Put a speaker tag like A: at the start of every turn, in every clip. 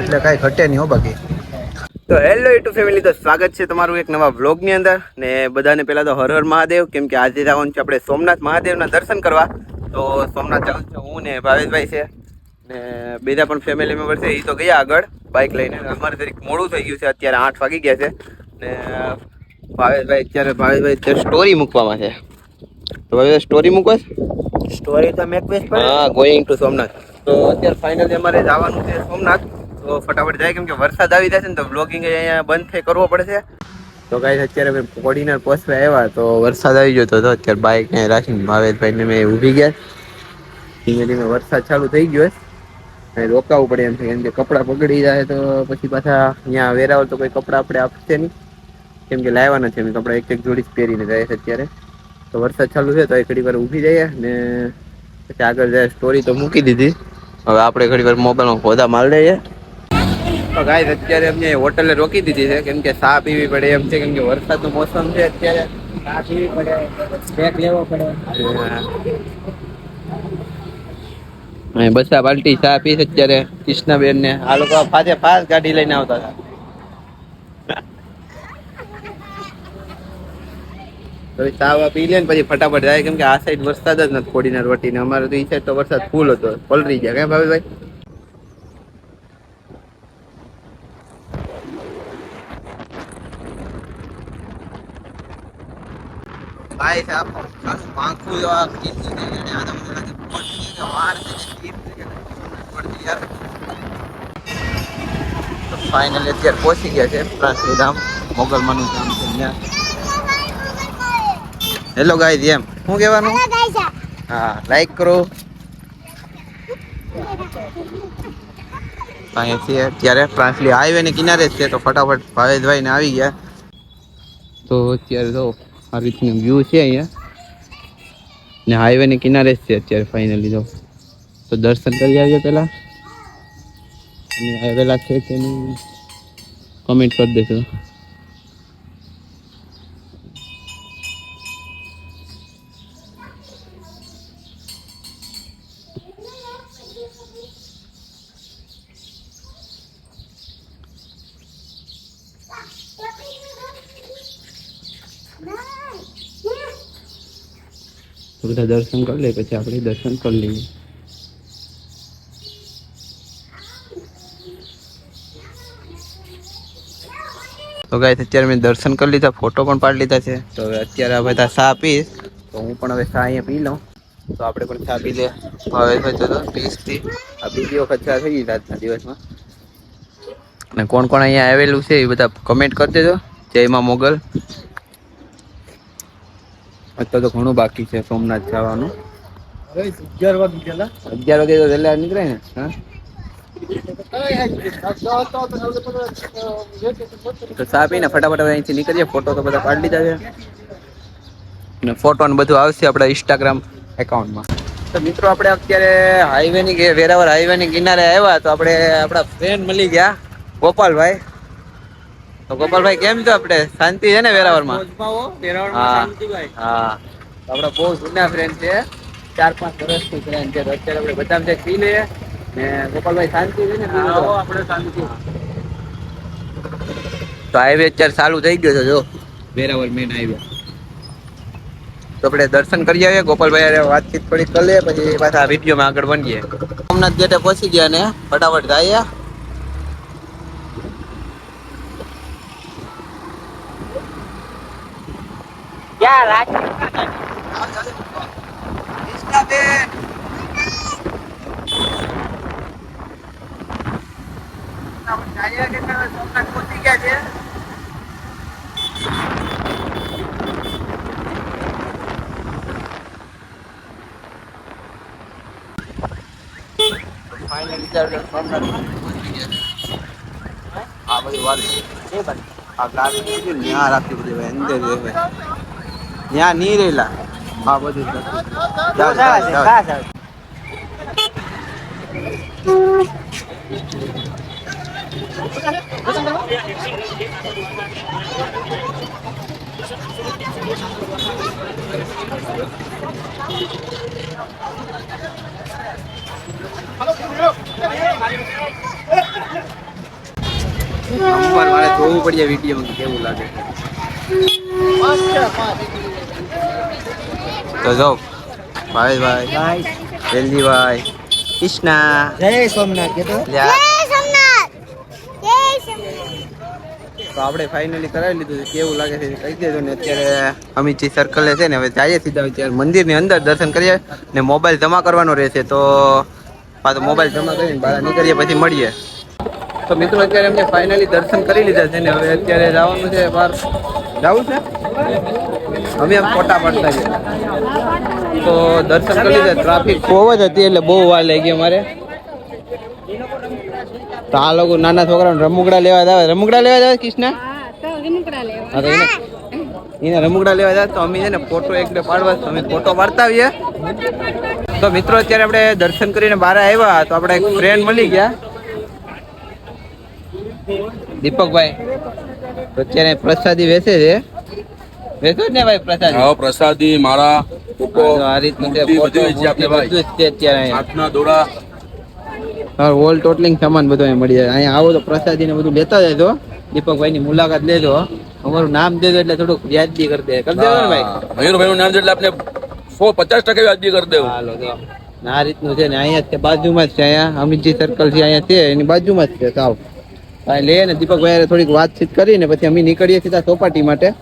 A: એટલે કાંઈ ઘટે નહીં હો બાકી. તો હેલો યુટ્યુબ ફેમિલી તો સ્વાગત છે તમારું એક નવા વ્લોગની અંદર. ને બધાને પહેલાં તો હર હર મહાદેવ. કેમ કે આજે જવાનું છે આપણે સોમનાથ મહાદેવના દર્શન કરવા. તો સોમનાથ જવાનું છે હું ને ભાવેશભાઈ છે. ને બીજા પણ ફેમિલી મેમ્બર છે એ તો ગયા આગળ. બાઇક લઈને. અમારે તરીકે મોડું થઈ ગયું છે અત્યારે આઠ વાગી ગયા છે. ને ભાવેશભાઈ અત્યારે ભાવેશભાઈ અત્યારે સ્ટોરી મૂકવામાં છે. તો ભાઈ સ્ટોરી મૂકો
B: સ્ટોરી તો મેકવેસ પડે
A: હા ગોઈંગ ટુ સોમનાથ. તો અત્યારે ફાઇનલી અમારે જવાનું છે સોમનાથ. તો ફટાફટ જાય કેમ કે વરસાદ આવી જશે ને તો બ્લોગિંગ અહીંયા બંધ થઈ કરવો પડશે. તો ગાઈસ અત્યારે મેં કોડીનાર પહોંચવા આવ્યા તો વરસાદ આવી ગયો તો અત્યારે બાઇક ને રાખીને ભાવેશભાઈને મેં ઊભી ગયા. ધીમે ધીમે વરસાદ ચાલુ થઈ ગયો છે. રોકાવું પડે એમ છે કેમ કે કપડાં બગડી જાય તો પછી પાછા અહીંયા વેરાવળ તો કોઈ કપડાં આપણે આપશે નહીં. કેમ કે લાવવાના છે અમે કપડાં એક એક જોડી જ પહેરીને જાય છે અત્યારે. તો વરસાદ ચાલુ છે તો એ ઘડી વાર ઊભી જઈએ ને પછી આગળ જાય. સ્ટોરી તો મૂકી દીધી. હવે આપણે ઘડી વાર મોબાઈલમાં ખોદા મારી લઈએ. તો ગાય અત્યારે અમને હોટલે રોકી દીધી છે. કેમ કે ચા પીવી પડે એમ છે. કેમ કે વરસાદનું મોસમ છે અત્યારે.
B: સા પીવી પડે બેગ લેવો પડે.
A: બસ બાલ્ટી ચા પી અત્યારે. કૃષ્ણાબેન ને આ લોકો ફાતે ફાસ ગાડી લઈને આવતા હતા. તો એ ચા પી લે ને પછી ફટાફટ જાય. કેમ કે આ સાઈડ વરસાદ જ નથી ખોડીનાર વટીને. અમારે તો એ સાઈડ તો વરસાદ ફૂલ હતો. પલરી ગયા. કેમ ભાઈ? ભાઈ સાહેબ પાંખું કે મને વાર છે તો ફાઇનલી અત્યારે પહોંચી ગયા છે પ્રાસની ધામ, મોગલમાનું ધામ છે ત્યાં. હેલો ગાઈઝ એમ. શું કહેવાનું? હા લાઈક કરો. અહીંયા છે અત્યારે પ્રાંસલી હાઈવે ને કિનારે જ છે તો ફટાફટ ભાવેશભાઈ ને આવી ગયા. તો અત્યારે તો આ રીતનું વ્યૂ છે અહીંયા. ને હાઈવે ને કિનારે જ છે અત્યારે ફાઇનલી તો. તો દર્શન કરી આવીએ પહેલા. અને આવેલા છે કે નહીં કમેન્ટ કરી દેજો. બધા દર્શન કરી લે, પછી આપણે દર્શન કરી લઈએ. તો ગાય અત્યારે મેં દર્શન કરી લીધા ફોટો પણ પાડી લીધા છે. તો હવે અત્યારે હવે બધા સા પીશ. તો હું પણ હવે સા અહીંયા પી લઉં. તો આપણે પણ ચા પી લે. તો તો પીસથી આ બીજી વખત ચા થઈ ગઈ રાતના દિવસમાં. અને કોણ કોણ અહીંયા આવેલું છે એ બધા કમેન્ટ કરી દેજો. જયમાં મોગલ. અત્યારે તો ઘણું બાકી છે સોમનાથ જવાનું.
B: અગિયાર વાગી ગયેલા
A: અગિયાર વાગે તો વહેલા નીકળે ને હા? તો ચા પીને ફટાફટ અહીંથી નીકળીએ ફોટો તો બધા પાડી લીધા છે. અને ફોટો ને બધું આવશે આપણા ઇન્સ્ટાગ્રામ એકાઉન્ટમાં તો મિત્રો આપણે અત્યારે હાઈવે ની વેરાવર હાઈવે ની કિનારે આવ્યા તો આપણે આપણા ફ્રેન્ડ મળી ગયા ગોપાલભાઈ. તો ગોપાલભાઈ કેમ છો આપણે? શાંતિ છે ને વેરાવરમાં હા આપણા બહુ જૂના ફ્રેન્ડ છે. ચાર પાંચ વર્ષથી ફ્રેન્ડ છે. અત્યારે આપણે બધા છે પી લઈએ ને ગોપાલભાઈ શાંતિ છે ને?
B: આપણે શાંતિ.
A: તો હાઈવે અત્યારે ચાલુ થઈ ગયો છે જો. વેરાવળ મેન હાઈવે તો આપણે દર્શન કરી આવીએ. ગોપાલભાઈ અરે વાતચીત થોડી કરી લઈએ પછી પાછા વિડીયોમાં આગળ બનીએ સોમનાથ ગેટે પહોંચી ગયા ને ફટાફટ જઈએ
B: ક્યાં રાખી
A: પહોંચી ગયા છે ફાઇનલી સોમનાથ પહોંચી ગયા છે આ બધી વાત આ ગાડી કીધું ને ત્યાં રાખી બધી હવે અંદર રહે ત્યાં નહીં રહેલા. હા બધું અમુક. નંબર મારે જોવું પડી જાય વીડિયો કેવું લાગે. તો જો ભાઈ ભાઈ વેલજીભાઈ કૃષ્ણા.
B: જય સોમનાથ કે તો
A: લ્યા.
C: સોમનાથ જય સોમનાથ.
A: તો આપણે ફાઇનલી કરાવી લીધું છે. કેવું લાગે છે એ કહી દેજો ને અત્યારે અમિતજી સર્કલે છે ને હવે જઈએ સીધા અત્યારે મંદિરની અંદર દર્શન કરીએ ને મોબાઈલ જમા કરવાનો રહેશે તો પાછો મોબાઈલ જમા કરીને બહાર નીકળીએ પછી મળીએ. તો મિત્રો અત્યારે એમને ફાઇનલી દર્શન કરી લીધા છે ને હવે અત્યારે જવાનું છે બહાર. જવું છે? અમે આમ ફોટા પાડતા છે તો દર્શન કરી લીધા ટ્રાફિક બહુ જ હતી એટલે બહુ વાર લાગી ગઈ અમારે. તો આ લોકો નાના છોકરાઓને રમુકડા લેવા જાય રમુકડા લેવા જાય કૃષ્ણ હા તો એને એને રમુકડા લેવા જાય તો અમે છે ને ફોટો એક બે પાડવા તો અમે ફોટો પાડતા આવીએ તો મિત્રો અત્યારે આપણે દર્શન કરીને બહાર આવ્યા. તો આપણે એક ફ્રેન્ડ મળી ગયા. દીપકભાઈ અત્યારે પ્રસાદી વેચે છે. વેચો જ ને ભાઈ પ્રસાદી?
D: હા પ્રસાદી માળા
A: આ રીતનું
D: બધું
A: જ છે અત્યારે
D: હાથના
A: હા હોલ ટોટલિંગ સામાન બધો અહીં મળી જાય. અહીંયા આવો તો પ્રસાદી ને બધું લેતા જજો. દીપકભાઈ ની મુલાકાત લેજો. અમારું નામ દેજો એટલે થોડુંક વ્યાજબી કરી દે. કરી દેજો ભાઈ?
D: મયુરભાઈ નું નામ એટલે આપણે સો પચાસ ટકા વ્યાજબી કરી દેવું.
A: હાલો તો આ રીતનું છે ને અહીંયા જ છે બાજુમાં જ છે અહીંયા. અમિતજી સર્કલ છે અહીંયા છે એની બાજુમાં જ છે સાવ. લે ને દીપકભાઈ થોડીક વાતચીત કરીને પછી અમે નીકળીએ સીધા ચોપાટી માટે.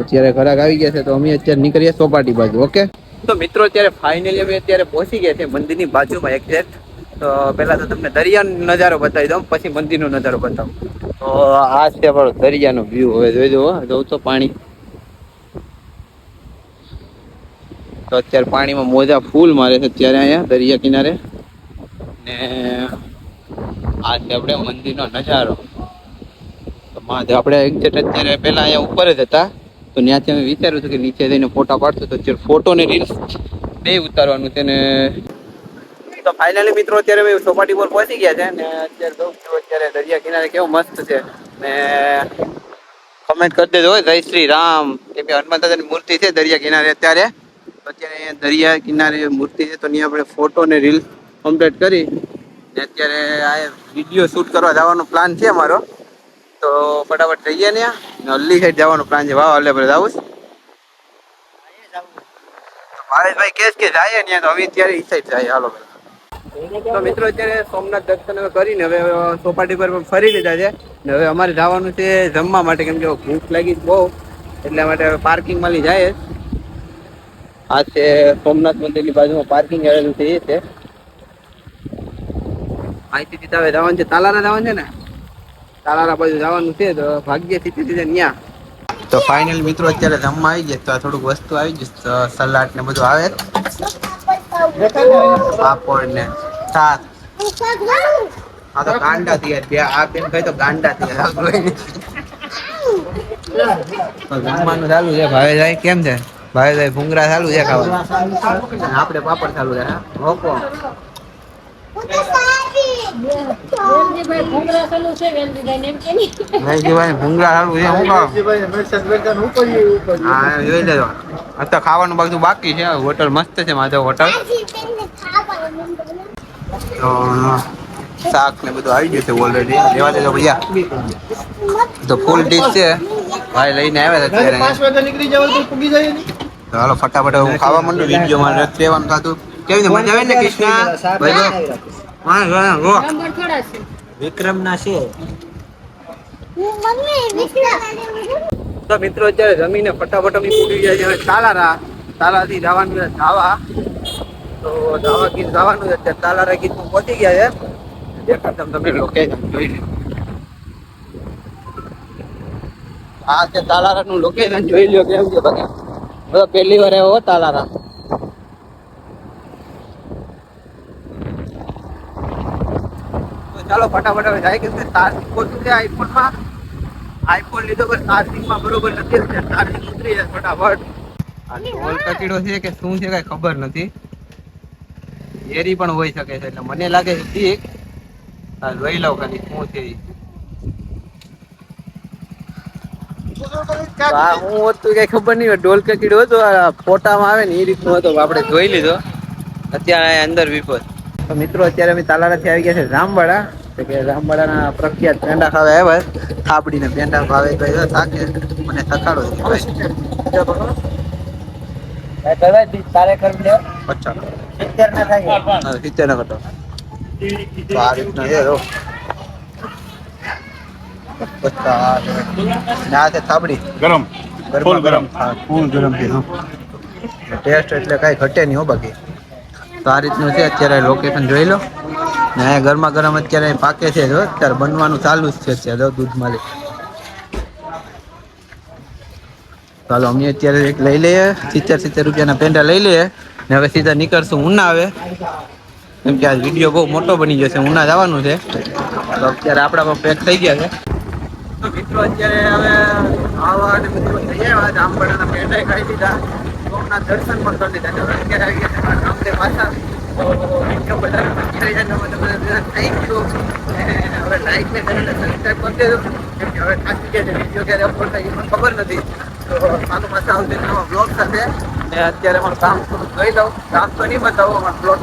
A: અત્યારે ઘરાક આવી ગયા છે તો અમે અત્યારે નીકળીએ ચોપાટી બાજુ ઓકે? તો મિત્રો અત્યારે ફાઇનલી અમે અત્યારે પહોંચી ગયા છે મંદિરની બાજુમાં એક્ઝેક્ટ તો પેલા તો તમને દરિયાનો નજારો બતાવી દઉં પછી મંદિરનો નજારો બતાવું. તો આ છે આપણો દરિયાનો વ્યૂ હવે જોઈ જુઓ જોઉં તો પાણી. તો અત્યારે પાણીમાં મોજા ફૂલ મારે છે અત્યારે અહીંયા દરિયા કિનારે. ને આ છે આપણે મંદિરનો નજારો. તો મહાદેવ આપણે એક્ઝેક્ટ અત્યારે પહેલા અહીંયા ઉપર જ હતા, તો ત્યાંથી અમે વિચાર્યું હતું કે નીચે જઈને ફોટા પાડશું. તો અત્યારે ફોટો ને રીલ્સ બે ઉતારવાનું છે ને તો ફાઇનલી મિત્રો અત્યારે અમે ચોપાટી પર પહોંચી ગયા છે ને અત્યારે જોઉં અત્યારે દરિયા કિનારે કેવું મસ્ત છે. ને કમેન્ટ કરી દેજો જય શ્રી રામ. કેમ કે હનુમાન મૂર્તિ છે દરિયા કિનારે અત્યારે. અત્યારે અહીંયા દરિયા કિનારે મૂર્તિ છે. તો ત્યાં આપણે ફોટો ને રીલ કમ્પ્લીટ કરી ને અત્યારે આ વીડિયો શૂટ કરવા જવાનો પ્લાન છે અમારો. તો ફટાફટ જઈએ ને અલ્લી સાઈડ જવાનો પ્લાન છે. વાવ અલ્લે પર જાવું ભાવેશભાઈ કેસ કે જાય ને તો. હવે અત્યારે ઈ સાઈડ જાય. હાલો તો મિત્રો, અત્યારે સોમનાથ દર્શન કરીને હવે સોપાટી પર ફરી લીધા છે. ને હવે અમારે જવાનું છે જમવા માટે. કેમ કે ભૂખ લાગી બહુ. એટલા માટે હવે પાર્કિંગમાં જાય. આ છે સોમનાથ મંદિરની બાજુમાં પાર્કિંગ આવેલું છે, એ છે. અહીંથી દીધા હવે જવાનું છે. તાલારા જવાનું છે ને? તાલારા બાજુ જવાનું છે તો ભાગ્ય સ્થિતિ છે ત્યાં તો ફાઇનલ મિત્રો અત્યારે જમવા આવી જાય તો થોડુંક વસ્તુ આવી જશે સલાડ ને બધું આવે. પાપડ ને શાક. આ તો ગાંડા થી આ બેન ભાઈ તો ગાંડા થી તો જમવાનું ચાલુ છે. ભાવેશભાઈ કેમ છે? ભાઈ ભૂંગરા ચાલુ છે ખાવા. આપણે પાપડ ચાલુ છે, હા ઓકો ભાઈ ભૂંગરા ચાલુ છે હું ખાવ હા જોઈ લેજો અત્યારે ખાવાનું બધું બાકી છે હોટલ મસ્ત છે માધવ હોટલ. તો શાક ને બધું આવી ગયું છે ઓલરેડી લેવા દેજો ભૈયા. તો ફૂલ ડીશ છે. ભાઈ લઈને આવ્યા તો હાલો ફટાફટ હું ખાવા માંડું વીડિયો માં રસ રહેવાનું થતું. કેવી રીતે મજા આવે ને કૃષ્ણ? ભાઈ
B: વિક્રમ ના છે.
A: તો મિત્રો અત્યારે જમીને ફટાફટ અમે પૂરી જાય છે. તાલારા તાલાથી જવાનું છે ધાવા. તો ધાવા ગીત જવાનું છે અત્યારે. તાલારા ગીત પહોંચી ગયા છે. દેખાડતા તમને લોકેશન જોઈ લો. આ છે તાલારા નું લોકેશન જોઈ લ્યો કેમ છે બધા પહેલી વાર એવો હો તાલારા. ચાલો ફટાફટ હવે જાય કે ચાર્જિંગ ખોટું છે આઈફોનમાં આઈફોન લીધો પણ ચાર્જિંગમાં બરોબર નથી ચાર્જિંગ ઉતરી જાય ફટાફટ. આ ઢોલ કચીડો છે કે શું છે કઈ ખબર નથી. એરી પણ હોઈ શકે છે એટલે મને લાગે છે ઠીક. આ જોઈ લઉં ખાલી શું છે હું હતું કઈ ખબર નહીં ઢોલ કકીડો હતો આ ફોટામાં આવે ને એ રીતનું હતો આપણે જોઈ લીધો. અત્યારે અંદર વિપત. તો મિત્રો અત્યારે અમે તાલારાથી આવી ગયા છે રામવાડા. તો કે રામવાડાના પ્રખ્યાત પેંડા ખાવા આવ્યા થાપડીને પેંડા ભાવે તો એ થાકે મને થકાડો
B: સિત્તેર ના?
A: સિત્તેર તો આ રીતના છે ને છે થાબડી
D: ગરમ.
A: ગરમા ગરમ. ફૂલ ગરમ છે ટેસ્ટ એટલે કાંઈ ઘટે નહીં હો બાકી. તો આ રીતનું છે, અત્યારે લોકેશન જોઈ લો. ને અહીંયા ગરમા ગરમ અત્યારે પાકે છે, જો, અત્યારે બનવાનું ચાલુ જ છે અત્યારે દૂધ માલિક. ચાલો અમે અત્યારે એક લઈ લઈએ, સિત્તેર સિત્તેર રૂપિયાના પેંડા લઈ લઈએ, ને હવે સીધા નીકળશું ઉના આવે. કેમ કે આ વીડિયો બહુ મોટો બની જશે, ઉના જવાનું છે. તો અત્યારે આપણા પણ પેક થઈ ગયા છે. મિત્રો, અત્યારે હવે આવા બધું થઈ આવ્યા જામબડાના પેંડા ખાઈ લીધા. સોમનાથ દર્શન પણ કરી લીધા અત્યારે આવી ગયા મારા ગામડે પાછા. તો અત્યારે બધા બધા થેન્ક યુ હવે લાઈક ને ચેનલને સબસ્ક્રાઈબ કરી દેજો. હવે ખાસી ગયા છે વીડિયો ક્યારે અપલોડ થાય એ પણ ખબર નથી. તો પાછું પાછા આવશે નવા સાથે. અત્યારે પણ કામ થોડું જોઈ લઉં કામ તો નહીં બતાવો, અમારા બ્લોગ